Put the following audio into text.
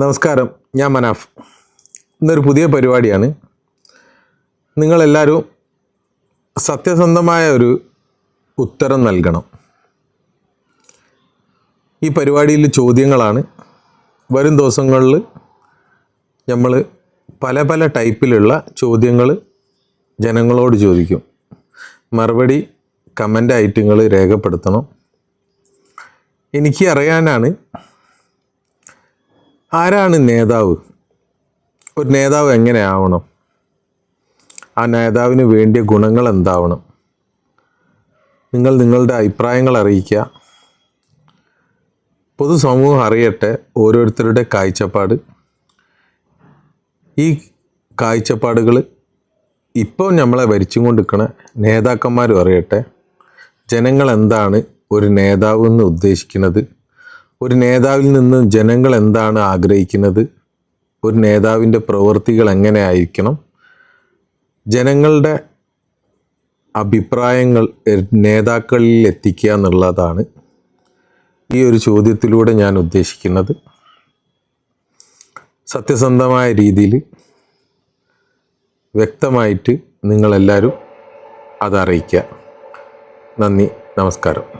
നമസ്കാരം ഞാൻ മനാഫ്. ഇന്നൊരു പുതിയ പരിപാടിയാണ്. നിങ്ങളെല്ലാവരും സത്യസന്ധമായ ഒരു ഉത്തരം നൽകണം. ഈ പരിപാടിയിൽ ചോദ്യങ്ങളാണ്. വരും ദിവസങ്ങളിൽ നമ്മൾ പല പല ടൈപ്പിലുള്ള ചോദ്യങ്ങൾ ജനങ്ങളോട് ചോദിക്കും. മറുപടി കമന്റായിട്ട് നിങ്ങൾ രേഖപ്പെടുത്തണം. എനിക്ക് അറിയാനാണ് ആരാണ് നേതാവ്? ഒരു നേതാവ് എങ്ങനെ ആവണം ആ നേതാവിന് വേണ്ടിയ ഗുണങ്ങൾ എന്താവണം? നിങ്ങൾ നിങ്ങളുടെ അഭിപ്രായങ്ങൾ അറിയിക്കുക. പൊതുസമൂഹം അറിയട്ടെ ഓരോരുത്തരുടെ കാഴ്ചപ്പാട്. ഈ കാഴ്ചപ്പാടുകൾ ഇപ്പോൾ നമ്മളെ ഭരിച്ചും കൊണ്ടിരിക്കണ നേതാക്കന്മാരും അറിയട്ടെ. ജനങ്ങൾ എന്താണ് ഒരു നേതാവ് എന്ന് ഉദ്ദേശിക്കുന്നത്? ഒരു നേതാവിൽ നിന്ന് ജനങ്ങൾ എന്താണ് ആഗ്രഹിക്കുന്നത്? ഒരു നേതാവിന്റെ പ്രവൃത്തികൾ എങ്ങനെ ആയിരിക്കണം? ജനങ്ങളുടെ അഭിപ്രായങ്ങൾ നേതാക്കളിൽ എത്തിക്കുക എന്നുള്ളതാണ് ഈ ഒരു ചോദ്യത്തിലൂടെ ഞാൻ ഉദ്ദേശിക്കുന്നത്. സത്യസന്ധമായ രീതിയിൽ വ്യക്തമായിട്ട് നിങ്ങളെല്ലാവരും അതറിയിക്കുക നന്ദി നമസ്കാരം.